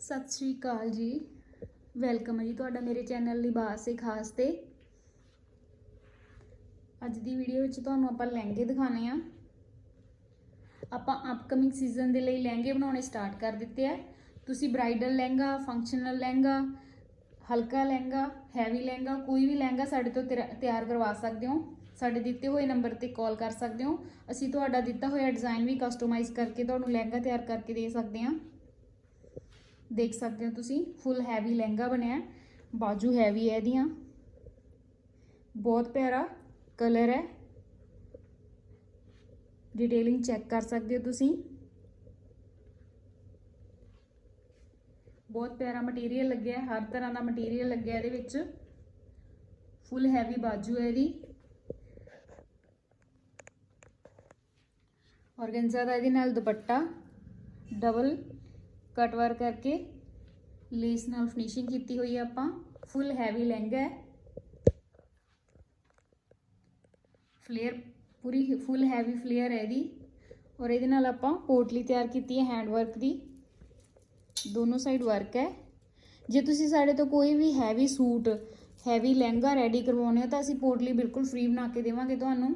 ਸਤਿ ਸ਼੍ਰੀ ਅਕਾਲ ਜੀ। ਵੈਲਕਮ ਹੈ ਜੀ ਤੁਹਾਡਾ ਮੇਰੇ ਚੈਨਲ ਲਿਬਾਸ ਏ ਖਾਸ ਤੇ। ਅੱਜ ਦੀ ਵੀਡੀਓ ਵਿੱਚ ਤੁਹਾਨੂੰ ਆਪਾਂ ਲਹਿੰਗੇ ਦਿਖਾਣੇ ਆ। ਆਪਾਂ ਅਪਕਮਿੰਗ ਸੀਜ਼ਨ ਦੇ ਲਈ ਲਹਿੰਗੇ ਬਣਾਉਣੇ ਸਟਾਰਟ ਕਰ ਦਿੱਤੇ ਆ। ਤੁਸੀਂ ਬ੍ਰਾਈਡਲ ਲਹਿੰਗਾ ਫੰਕਸ਼ਨਲ ਲਹਿੰਗਾ, ਹਲਕਾ ਲਹਿੰਗਾ ਹੈਵੀ ਲਹਿੰਗਾ, ਕੋਈ ਵੀ ਲਹਿੰਗਾ ਸਾਡੇ ਤੋਂ ਤਿਰਾ- ਤਿਆਰ ਕਰਵਾ ਸਕਦੇ ਹੋ। ਸਾਡੇ ਦਿੱਤੇ ਹੋਏ ਨੰਬਰ ਤੇ ਕਾਲ ਕਰ ਸਕਦੇ ਹੋ। ਅਸੀਂ ਤੁਹਾਡਾ ਦਿੱਤਾ ਹੋਇਆ ਡਿਜ਼ਾਈਨ ਵੀ ਕਸਟਮਾਈਜ਼ ਕਰਕੇ ਤੁਹਾਨੂੰ ਲਹਿੰਗਾ ਤਿਆਰ ਕਰਕੇ ਦੇ ਸਕਦੇ ਹਾਂ। ਦੇਖ ਸਕਦੇ ਹੋ ਤੁਸੀਂ ਫੁੱਲ ਹੈਵੀ ਲਹਿੰਗਾ ਬਣਿਆ ਬਾਜੂ ਹੈਵੀ ਹੈ ਇਹਦੀਆਂ। ਬਹੁਤ ਪਿਆਰਾ ਕਲਰ ਹੈ। ਡਿਟੇਲਿੰਗ ਚੈੱਕ ਕਰ ਸਕਦੇ ਹੋ ਤੁਸੀਂ। ਬਹੁਤ ਪਿਆਰਾ ਮਟੀਰੀਅਲ ਲੱਗਿਆ ਹਰ ਤਰ੍ਹਾਂ ਦਾ ਮਟੀਰੀਅਲ ਲੱਗਿਆ ਇਹਦੇ ਵਿੱਚ। ਫੁੱਲ ਹੈਵੀ ਬਾਜੂ ਹੈ ਇਹਦੀ। ਔਰਗੈਂਜ਼ਾ ਦਾ ਇਹਦੇ ਨਾਲ ਦੁਪੱਟਾ ਡਬਲ ਕਟ ਵਰਕ ਕਰਕੇ ਲੇਸ ਨਾਲ ਫਿਨਿਸ਼ਿੰਗ ਕੀਤੀ ਹੋਈ ਹੈ ਆਪਾਂ। ਫੁੱਲ ਹੈਵੀ ਲਹਿੰਗਾ ਹੈ। ਫਲੇਅਰ ਪੂਰੀ ਫੁੱਲ ਹੈਵੀ ਫਲੇਅਰ ਹੈ ਇਹਦੀ। ਔਰ ਇਹਦੇ ਨਾਲ ਆਪਾਂ ਪੋਟਲੀ ਤਿਆਰ ਕੀਤੀ ਹੈ ਹੈਂਡ ਵਰਕ ਦੀ। ਦੋਨੋਂ ਸਾਈਡ ਵਰਕ ਹੈ। ਜੇ ਤੁਸੀਂ ਸਾਡੇ ਤੋਂ ਕੋਈ ਵੀ heavy suit heavy lehenga ready ਕਰਵਾਉਣੇ ਹੋ ਤਾਂ ਅਸੀਂ ਪੋਟਲੀ ਬਿਲਕੁਲ ਫ੍ਰੀ ਬਣਾ ਕੇ ਦੇਵਾਂਗੇ ਤੁਹਾਨੂੰ।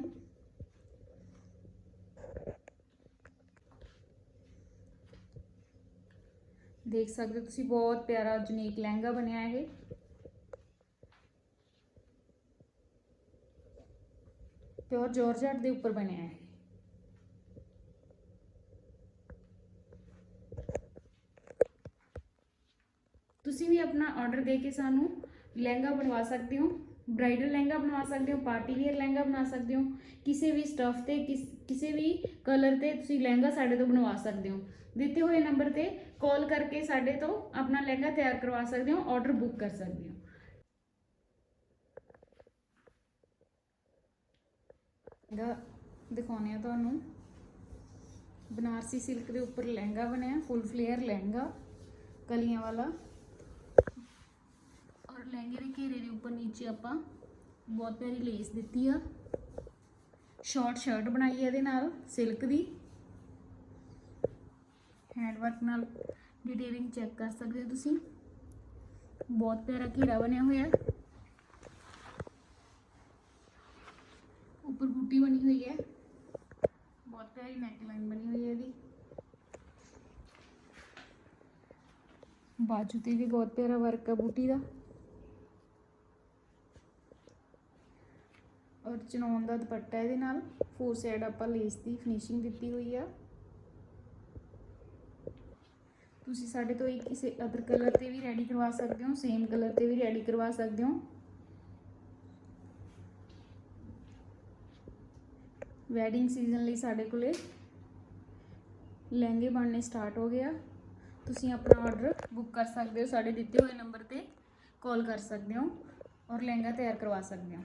ਦੇਖ ਸਕਦੇ ਹੋ ਤੁਸੀਂ ਬਹੁਤ ਪਿਆਰਾ ਯੂਨੀਕ ਲਹਿੰਗਾ ਬਣਿਆ ਇਹ ਪਿਓਰ ਜਾਰਜਟ ਦੇ ਉੱਪਰ ਬਣਿਆ ਹੈ ਤੁਸੀਂ ਵੀ ਆਪਣਾ ਆਰਡਰ ਦੇ ਕੇ ਸਾਨੂੰ ਲਹਿੰਗਾ ਬਣਵਾ ਸਕਦੇ ਹੋ ਬ੍ਰਾਈਡਲ ਲਹਿੰਗਾ ਬਣਵਾ ਸਕਦੇ ਹੋ, ਪਾਰਟੀ ਵੇਅਰ ਲਹਿੰਗਾ ਬਣਾ ਸਕਦੇ ਹੋ, ਕਿਸੇ ਵੀ ਸਟਫ ਤੇ, ਕਿਸੇ ਵੀ ਕਲਰ ਤੇ ਤੁਸੀਂ ਲਹਿੰਗਾ ਸਾਡੇ ਤੋਂ ਬਣਵਾ ਸਕਦੇ ਹੋ। ਦਿੱਤੇ ਹੋਏ ਨੰਬਰ ਤੇ ਕਾਲ ਕਰਕੇ ਸਾਡੇ ਤੋਂ ਆਪਣਾ ਲਹਿੰਗਾ ਤਿਆਰ ਕਰਵਾ ਸਕਦੇ ਹੋ ਆਰਡਰ ਬੁੱਕ ਕਰ ਸਕਦੇ ਹੋ। ਲਹਿੰਗਾ ਦਿਖਾਉਂਦੇ ਆ ਤੁਹਾਨੂੰ। ਬਨਾਰਸੀ ਸਿਲਕ ਦੇ ਉੱਪਰ ਲਹਿੰਗਾ ਬਣਿਆ ਫੁੱਲ ਫਲੇਅਰ ਲਹਿੰਗਾ, ਕਲੀਆਂ ਵਾਲਾ। ਲਹਿੰਗੇ ਦੇ ਘੇਰੇ ਦੇ ਉੱਪਰ ਨੀਚੇ ਆਪਾਂ ਬਹੁਤ ਪਿਆਰੀ ਲੇਸ ਦਿੱਤੀ ਆ। ਸ਼ਾਰਟ ਸ਼ਰਟ ਬਣਾਈ ਹੈ ਇਹਦੇ ਨਾਲ ਸਿਲਕ ਦੀ। ਹੈਂਡ ਵਰਕ ਨਾਲ ਡਿਟੇਲਿੰਗ ਚੈੱਕ ਕਰ ਸਕਦੇ ਹੋ ਤੁਸੀਂ। ਬਹੁਤ ਪਿਆਰਾ ਘੇਰਾ ਬਣਿਆ ਹੋਇਆ ਉੱਪਰ ਬੂਟੀ ਬਣੀ ਹੋਈ ਹੈ। ਬਹੁਤ ਪਿਆਰੀ ਨੈਕ ਲਾਈਨ ਬਣੀ ਹੋਈ ਹੈ ਇਹਦੀ। ਬਾਜੂ ਤੇ ਵੀ ਬਹੁਤ ਪਿਆਰਾ ਵਰਕ ਹੈ ਬੂਟੀ ਦਾ। ਔਰ ਚਨੌਨ ਦਾ ਦੁਪੱਟਾ ਇਹਦੇ ਨਾਲ ਫੋਰ ਸਾਈਡ ਆਪਾਂ ਲੇਸ ਦੀ ਫਿਨਿਸ਼ਿੰਗ ਦਿੱਤੀ ਹੋਈ ਆ। ਤੁਸੀਂ ਸਾਡੇ ਤੋਂ ਇੱਕ ਕਿਸੇ ਅਦਰ ਕਲਰ ਤੇ ਵੀ ਰੈਡੀ ਕਰਵਾ ਸਕਦੇ ਹੋ ਸੇਮ ਕਲਰ ਤੇ ਵੀ ਰੈਡੀ ਕਰਵਾ ਸਕਦੇ ਹੋ। ਵੈਡਿੰਗ ਸੀਜ਼ਨ ਲਈ ਸਾਡੇ ਕੋਲੇ ਲਹਿੰਗੇ ਬਣਨੇ ਸਟਾਰਟ ਹੋ ਗਿਆ ਤੁਸੀਂ ਆਪਣਾ ਆਰਡਰ ਬੁੱਕ ਕਰ ਸਕਦੇ ਹੋ ਸਾਡੇ ਦਿੱਤੇ ਹੋਏ ਨੰਬਰ ਤੇ ਕਾਲ ਕਰ ਸਕਦੇ ਹੋ ਔਰ ਲਹਿੰਗਾ ਤਿਆਰ ਕਰਵਾ ਸਕਦੇ ਹੋ।